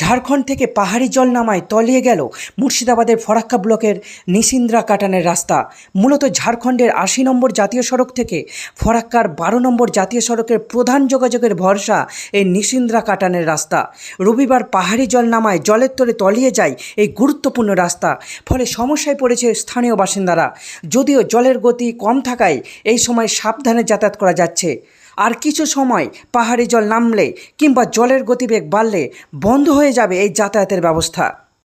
ঝাড়খণ্ড থেকে পাহাড়ি জল নামায় তলিয়ে গেল মুর্শিদাবাদের ফরাক্কা ব্লকের নিসিন্দ্রা কাটানের রাস্তা। মূলত ঝাড়খণ্ডের আশি নম্বর জাতীয় সড়ক থেকে ফরাক্কার বারো নম্বর জাতীয় সড়কের প্রধান যোগাযোগের ভরসা এই নিসিন্দ্রা কাটানের রাস্তা। রবিবার পাহাড়ি জল নামায় জলের তরে তলিয়ে যায় এই গুরুত্বপূর্ণ রাস্তা। ফলে সমস্যায় পড়েছে স্থানীয় বাসিন্দারা। যদিও জলের গতি কম থাকায় এই সময় সাবধানে যাতায়াত করা যাচ্ছে। আর কিছু সময় পাহাড়ি জল নামলে কিংবা জলের গতিবেগ বাড়লে বন্ধ হয়ে যাবে এই যাতায়াতের ব্যবস্থা।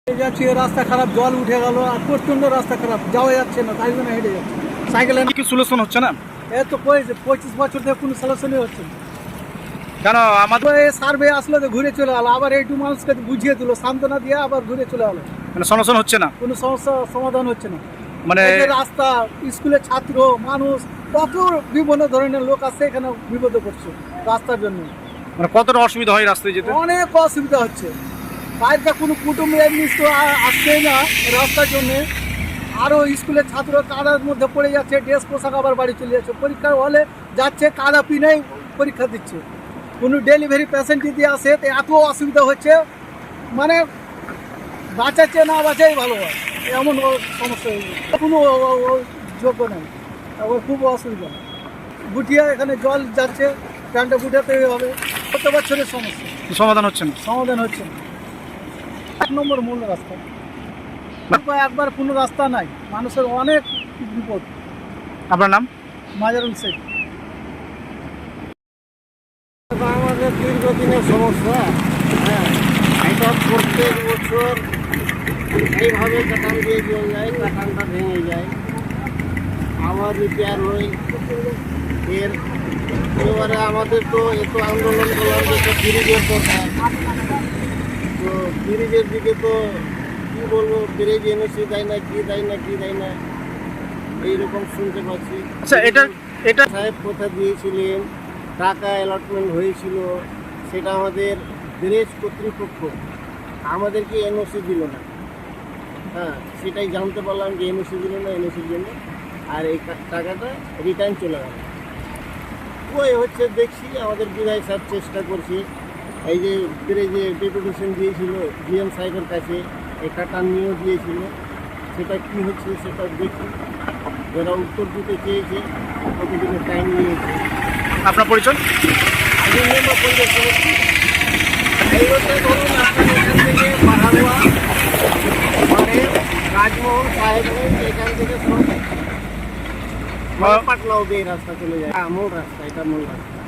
যাচ্ছি রাস্তা খারাপ জল উঠে গেল আর প্রচণ্ড রাস্তা খারাপ যাওয়া যাচ্ছে না তাই জন্য হেঁটে যাচ্ছে। সাইকেলে কি সলিউশন হচ্ছে না? এ তো কয়েছে পঁচিশ বছর থেকে কোনো সলিউশনই হচ্ছে না। কেন আমাদের তো এই সার্ভে আসলো তো ঘুরে চলে গেলো আবার এইটু মানুষকে বুঝিয়ে দিল সান্ত্বনা দিয়ে আবার ঘুরে চলে গেলো মানে সমাধান হচ্ছে না? কোনো সমস্যা সমাধান হচ্ছে না। মানে রাস্তা স্কুলের ছাত্র মানুষ কত বিভিন্ন ধরনের লোক আছে এখানে বিপদে পড়ছে রাস্তার জন্য। মানে কতটা অসুবিধা হয় রাস্তায় যেতে? অনেক অসুবিধা হচ্ছে। বাইরে কোনো কুটুম্ব এমনি আসছেই না রাস্তার জন্য। আরও স্কুলের ছাত্র কাদার মধ্যে পড়ে যাচ্ছে ড্রেস পোশাক আবার বাড়ি চলে যাচ্ছে। পরীক্ষার হলে যাচ্ছে কাদা পিনেই পরীক্ষা দিচ্ছে। কোনো ডেলিভারি পেশেন্ট যদি আসে তো এত অসুবিধা হচ্ছে। মানে বাঁচাচ্ছে না বাঁচাই ভালো হয়। এমন সমস্যা কোনো যোগ্য নেই। আবার খুব অসুবিধা। গুটিয়া এখানে জল যাচ্ছে প্যান্টটা গুটাতে হবে। কত বছরের সমস্যা। সমাধান হচ্ছে না? সমাধান হচ্ছে না। এক নম্বর মূল রাস্তা। একবার কোনো রাস্তা নাই। মানুষের অনেক বিপদ। আপনার নাম? মাজারুল শেখ। আমাদের দীর্ঘদিনের সমস্যা। হ্যাঁ এটা প্রত্যেক বছর এইভাবে কাটান দিয়ে জল যায় কাটানটা ভেঙে যায়। আবার রিপেয়ার হয় এর এবারে আমাদের তো এত আন্দোলন করলাম যে তো ব্রিজের দরকার তো ব্রিজের দিকে তো কী বলব ব্রিজ এনেছি দেয় না কি দেয় না কি দেয় না এইরকম শুনতে পাচ্ছি। আচ্ছা এটা এটা সাহেব কথা দিয়েছিলেন টাকা অ্যালটমেন্ট হয়েছিল সেটা আমাদের ব্রিজ কর্তৃপক্ষ আমাদেরকে এনওসি দিল না। হ্যাঁ সেটাই জানতে পারলাম যে এনওসি দিল না এনওসির জন্য আর এই টাকাটা রিটার্ন চলে গেল। ওই হচ্ছে দেখছি আমাদের বিধায়ক সাহেব চেষ্টা করছে। এই যে যে ডেপুটেশন দিয়েছিল জিএম সাহেবের কাছে এই কাটা নিয়েও দিয়েছিল। সেটা কী হচ্ছে সেটা দেখি। যারা উত্তর দিতে চেয়েছে কতদিনের টাইম নিয়েছে। আপনার পরিচয়? আমি মেম্বার পঞ্চায়েত সমিতি এই হচ্ছে ধরুন আপনার এখান থেকে পাহাড়ুয়া মানে রাজমোহন সাহেবগঞ্জ এখান থেকে সব পাটনা অব্দি এই রাস্তা চলে যায় হ্যাঁ মূল রাস্তা এটা মূল রাস্তা